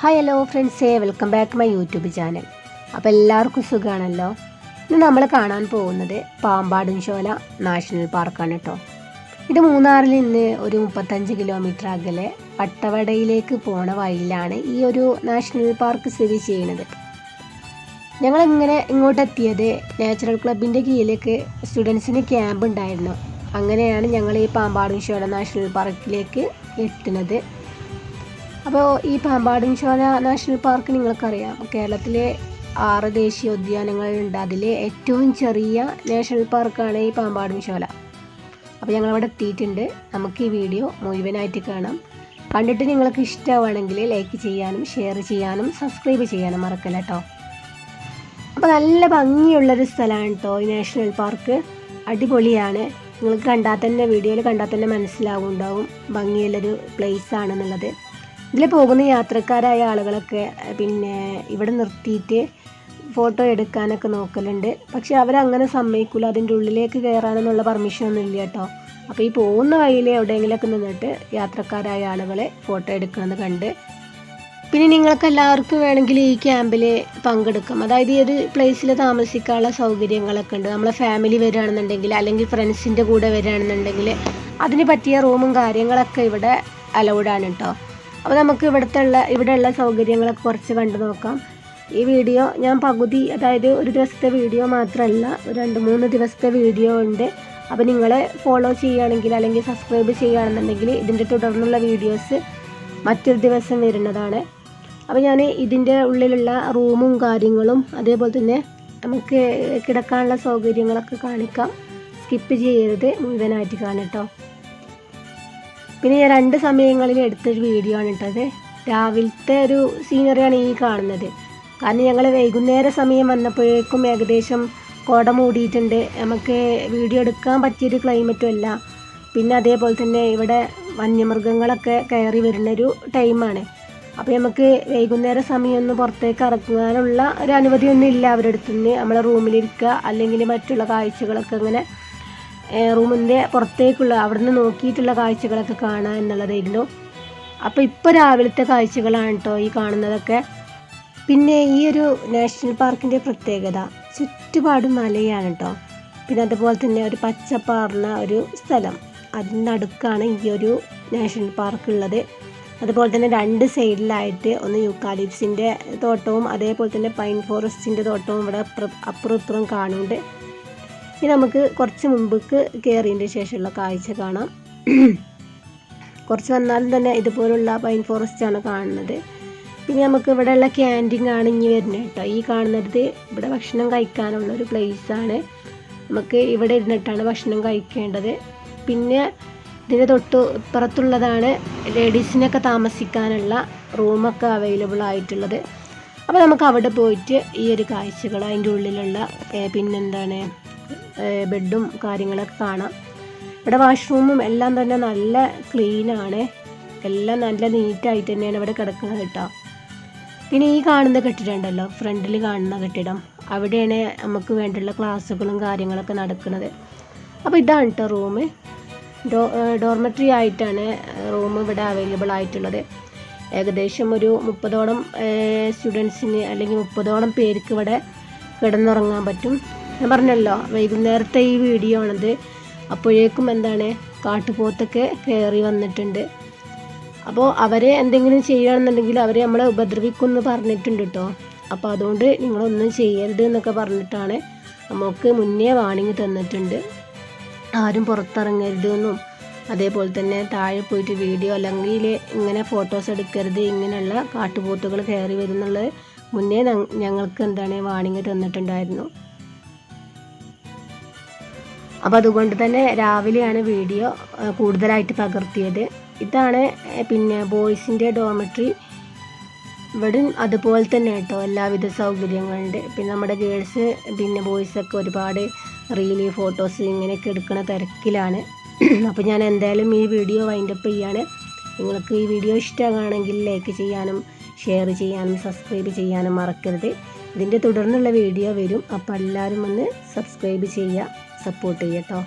Hi hello ഫ്രണ്ട്സേ welcome back my YouTube channel അപ്പോൾ എല്ലാവർക്കും സുഖമാണല്ലോ ഇന്ന് നമ്മൾ കാണാൻ പോകുന്നത് പാമ്പാടും ചോല നാഷണൽ പാർക്കാണ് കേട്ടോ. ഇത് മൂന്നാറിൽ നിന്ന് ഒരു മുപ്പത്തഞ്ച് കിലോമീറ്റർ അകലെ പട്ടവടയിലേക്ക് പോണ വഴിയിലാണ് ഈ ഒരു നാഷണൽ പാർക്ക് സ്ഥിതി ചെയ്യുന്നത്. ഞങ്ങളിങ്ങനെ ഇങ്ങോട്ട് എത്തിയത് നാച്ചുറൽ ക്ലബിന്റെ കീഴിലേക്ക് സ്റ്റുഡൻസിന് ക്യാമ്പ് ഉണ്ടായിരുന്നു. അങ്ങനെയാണ് ഞങ്ങൾ ഈ പാമ്പാടും ചോല നാഷണൽ പാർക്കിലേക്ക് എത്തുന്നത്. അപ്പോൾ ഈ പാമ്പാടും ചോല നാഷണൽ പാർക്ക് നിങ്ങൾക്കറിയാം. കേരളത്തിലെ ആറ് ദേശീയ ഉദ്യാനങ്ങളുണ്ട്. അതിലെ ഏറ്റവും ചെറിയ നാഷണൽ പാർക്കാണ് ഈ പാമ്പാടും ചോല അപ്പോൾ ഞങ്ങളവിടെ എത്തിയിട്ടുണ്ട്. നമുക്ക് ഈ വീഡിയോ മുഴുവനായിട്ട് കാണാം. കണ്ടിട്ട് നിങ്ങൾക്ക് ഇഷ്ടമാണെങ്കിൽ ലൈക്ക് ചെയ്യാനും ഷെയർ ചെയ്യാനും സബ്സ്ക്രൈബ് ചെയ്യാനും മറക്കല്ല കേട്ടോ അപ്പോൾ നല്ല ഭംഗിയുള്ളൊരു സ്ഥലമാണ് കേട്ടോ ഈ നാഷണൽ പാർക്ക്. അടിപൊളിയാണ്. നിങ്ങൾക്ക് കണ്ടാൽ തന്നെ വീഡിയോയിൽ കണ്ടാൽ തന്നെ മനസ്സിലാവുണ്ടാവും. ഭംഗിയുള്ളൊരു പ്ലേസ് ആണെന്നുള്ളത്. ഇതിൽ പോകുന്ന യാത്രക്കാരായ ആളുകളൊക്കെ പിന്നെ ഇവിടെ നിർത്തിയിട്ട് ഫോട്ടോ എടുക്കാനൊക്കെ നോക്കലുണ്ട്. പക്ഷെ അവരങ്ങനെ സമ്മതിക്കില്ല അതിന്റെ ഉള്ളിലേക്ക് കയറാനെന്നുള്ള പെർമിഷൻ ഒന്നും ഇല്ല കേട്ടോ. അപ്പോൾ ഈ പോകുന്ന വഴിയിൽ എവിടെയെങ്കിലുമൊക്കെ നിന്നിട്ട് യാത്രക്കാരായ ആളുകളെ ഫോട്ടോ എടുക്കണമെന്ന് കണ്ട്. പിന്നെ നിങ്ങൾക്ക് എല്ലാവർക്കും വേണമെങ്കിൽ ഈ ക്യാമ്പിൽ പങ്കെടുക്കാം. അതായത് ഈ ഒരു പ്ലേസിൽ താമസിക്കാനുള്ള സൗകര്യങ്ങളൊക്കെ ഉണ്ട്. നമ്മളെ ഫാമിലി വരികയാണെന്നുണ്ടെങ്കിൽ അല്ലെങ്കിൽ ഫ്രണ്ട്സിന്റെ കൂടെ വരികയാണെന്നുണ്ടെങ്കിൽ അതിന് പറ്റിയ റൂമും കാര്യങ്ങളൊക്കെ ഇവിടെ അലൗഡാണ് കേട്ടോ. അപ്പോൾ നമുക്ക് ഇവിടുത്തെ ഉള്ള ഇവിടെയുള്ള സൗകര്യങ്ങളൊക്കെ കുറച്ച് കണ്ടു നോക്കാം. ഈ വീഡിയോ ഞാൻ പകുതി അതായത് ഒരു ദിവസത്തെ വീഡിയോ മാത്രമല്ല ഒരു രണ്ട് മൂന്ന് ദിവസത്തെ വീഡിയോ ഉണ്ട്. അപ്പോൾ നിങ്ങൾ ഫോളോ ചെയ്യുകയാണെങ്കിൽ അല്ലെങ്കിൽ സബ്സ്ക്രൈബ് ചെയ്യുകയാണെന്നുണ്ടെങ്കിൽ ഇതിന്റെ തുടർന്നുള്ള വീഡിയോസ് മറ്റൊരു ദിവസം വരുന്നതാണ്. അപ്പോൾ ഞാൻ ഇതിന്റെ ഉള്ളിലുള്ള റൂമും കാര്യങ്ങളും അതേപോലെ തന്നെ നമുക്ക് കിടക്കാനുള്ള സൗകര്യങ്ങളൊക്കെ കാണിക്കാം. സ്കിപ്പ് ചെയ്യരുത്. മുഴുവനായിട്ട് കാണട്ടോ പിന്നെ ഞാൻ രണ്ട് സമയങ്ങളിൽ എടുത്തൊരു വീഡിയോ ആണ് ഇട്ടത് രാവിലത്തെ ഒരു സീനറിയാണ് ഈ കാണുന്നത്. കാരണം ഞങ്ങൾ വൈകുന്നേര സമയം വന്നപ്പോഴേക്കും ഏകദേശം കോട മൂടിയിട്ടുണ്ട്. നമുക്ക് വീഡിയോ എടുക്കാൻ പറ്റിയൊരു ക്ലൈമറ്റും അല്ല. പിന്നെ അതേപോലെ തന്നെ ഇവിടെ വന്യമൃഗങ്ങളൊക്കെ കയറി വരുന്നൊരു ടൈമാണ് അപ്പോൾ നമുക്ക് വൈകുന്നേര സമയം ഒന്ന് പുറത്തേക്ക് ഇറങ്ങാനുള്ള ഒരു അനുമതിയൊന്നും ഇല്ല അവരുടെ അടുത്തുനിന്ന്. നമ്മളെ റൂമിലിരിക്കുക അല്ലെങ്കിൽ മറ്റുള്ള കാഴ്ചകളൊക്കെ ഇങ്ങനെ റൂമിന്റെ പുറത്തേക്കുള്ള അവിടുന്ന് നോക്കിയിട്ടുള്ള കാഴ്ചകളൊക്കെ കാണുക എന്നുള്ളതായിരുന്നു. അപ്പോൾ ഇപ്പോൾ രാവിലത്തെ കാഴ്ചകളാണ് കേട്ടോ ഈ കാണുന്നതൊക്കെ. പിന്നെ ഈ ഒരു നാഷണൽ പാർക്കിന്റെ പ്രത്യേകത ചുറ്റുപാടും മലയാണ് കേട്ടോ പിന്നെ അതുപോലെ തന്നെ ഒരു പച്ചപ്പാർന്ന ഒരു സ്ഥലം. അതിന്റെ നടുക്കാണ് ഈ ഒരു നാഷണൽ പാർക്ക് ഉള്ളത്. അതുപോലെ തന്നെ രണ്ട് സൈഡിലായിട്ട് ഒന്ന് യൂക്കാലിപ്സിന്റെ തോട്ടവും അതേപോലെ തന്നെ പൈൻ ഫോറസ്റ്റിന്റെ തോട്ടവും ഇവിടെ അപ്പുറം ഇപ്പുറം കാണുന്നുണ്ട്. ഇനി നമുക്ക് കുറച്ച് മുമ്പേക്ക് കയറിയതിന്റെ ശേഷമുള്ള കാഴ്ച കാണാം. കുറച്ച് വന്നാലും തന്നെ ഇതുപോലുള്ള പൈൻ ഫോറസ്റ്റാണ് കാണുന്നത്. പിന്നെ നമുക്ക് ഇവിടെയുള്ള ക്യാന്റീൻ ആണ് ഇനി വരുന്നത് കേട്ടോ. ഈ കാണുന്നത് ഇവിടെ ഭക്ഷണം കഴിക്കാനുള്ള ഒരു ആണ്. നമുക്ക് ഇവിടെ ഇരുന്നിട്ടാണ് ഭക്ഷണം കഴിക്കേണ്ടത്. പിന്നെ ഇതിന് തൊട്ട് ഇപ്പുറത്തുള്ളതാണ് ലേഡീസിനൊക്കെ താമസിക്കാനുള്ള റൂമൊക്കെ അവൈലബിൾ ആയിട്ടുള്ളത്. അപ്പോൾ നമുക്ക് അവിടെ പോയിട്ട് ഈ ഒരു കാഴ്ചകൾ അതിന്റെ ഉള്ളിലുള്ള പിന്നെന്താണ്? ബെഡും കാര്യങ്ങളൊക്കെ കാണാം. ഇവിടെ വാഷ്റൂമും എല്ലാം തന്നെ നല്ല ക്ലീനാണ് എല്ലാം നല്ല നീറ്റായിട്ട് തന്നെയാണ് ഇവിടെ കിടക്കുന്നത് കേട്ടോ. പിന്നെ ഈ കാണുന്ന കെട്ടിടം ഉണ്ടല്ലോ ഫ്രണ്ടിൽ കാണുന്ന കെട്ടിടം. അവിടെയാണ് നമുക്ക് വേണ്ടിയുള്ള ക്ലാസ്സുകളും കാര്യങ്ങളൊക്കെ നടക്കുന്നത്. അപ്പോൾ ഇതാണ് കേട്ടോ റൂം ഡോ ഡോർമെട്രി ആയിട്ടാണ് റൂം ഇവിടെ അവൈലബിൾ ആയിട്ടുള്ളത്. ഏകദേശം ഒരു മുപ്പതോളം സ്റ്റുഡൻസിന് അല്ലെങ്കിൽ മുപ്പതോളം പേർക്ക് ഇവിടെ കിടന്നുറങ്ങാൻ പറ്റും. ഞാൻ പറഞ്ഞല്ലോ വൈകുന്നേരത്തെ ഈ വീഡിയോ ആണത്. അപ്പോഴേക്കും എന്താണ് കാട്ടുപോത്തൊക്കെ കയറി വന്നിട്ടുണ്ട്. അപ്പോൾ അവരെ എന്തെങ്കിലും ചെയ്യുകയാണെന്നുണ്ടെങ്കിൽ അവരെ നമ്മളെ ഉപദ്രവിക്കുമെന്ന് പറഞ്ഞിട്ടുണ്ട് കേട്ടോ അപ്പോൾ അതുകൊണ്ട് നിങ്ങളൊന്നും ചെയ്യരുത് എന്നൊക്കെ പറഞ്ഞിട്ടാണ് നമുക്ക് മുന്നേ വാണിങ് തന്നിട്ടുണ്ട്. ആരും പുറത്തിറങ്ങരുത് എന്നും അതേപോലെ തന്നെ താഴെ പോയിട്ട് വീഡിയോ അല്ലെങ്കിൽ ഇങ്ങനെ ഫോട്ടോസ് എടുക്കരുത് ഇങ്ങനെയുള്ള കാട്ടുപോത്തുകൾ കയറി വരുന്നുള്ളത് മുന്നേ ഞങ്ങൾക്ക് എന്താണ് വാണിങ് തന്നിട്ടുണ്ടായിരുന്നു. അപ്പോൾ അതുകൊണ്ട് തന്നെ രാവിലെയാണ് വീഡിയോ കൂടുതലായിട്ട് പകർത്തിയത്. ഇതാണ് പിന്നെ ബോയ്സിന്റെ ഡോർമെട്രി. ഇവിടെ അതുപോലെ തന്നെ കേട്ടോ എല്ലാവിധ സൗകര്യങ്ങളുണ്ട്. പിന്നെ നമ്മുടെ ഗേൾസ് പിന്നെ ബോയ്സൊക്കെ ഒരുപാട് റീൽ ഫോട്ടോസ് ഇങ്ങനെയൊക്കെ എടുക്കുന്ന തിരക്കിലാണ്. അപ്പോൾ ഞാൻ എന്തായാലും ഈ വീഡിയോ വൈൻഡപ്പ് ചെയ്യാണ്. നിങ്ങൾക്ക് ഈ വീഡിയോ ഇഷ്ടമാണെങ്കിൽ ലൈക്ക് ചെയ്യാനും ഷെയർ ചെയ്യാനും സബ്സ്ക്രൈബ് ചെയ്യാനും മറക്കരുത്. ഇതിന്റെ തുടർന്നുള്ള വീഡിയോ വരും. അപ്പോൾ എല്ലാവരും ഒന്ന് സബ്സ്ക്രൈബ് ചെയ്യുക. സപ്പോർട്ട് ചെയ്യട്ടോ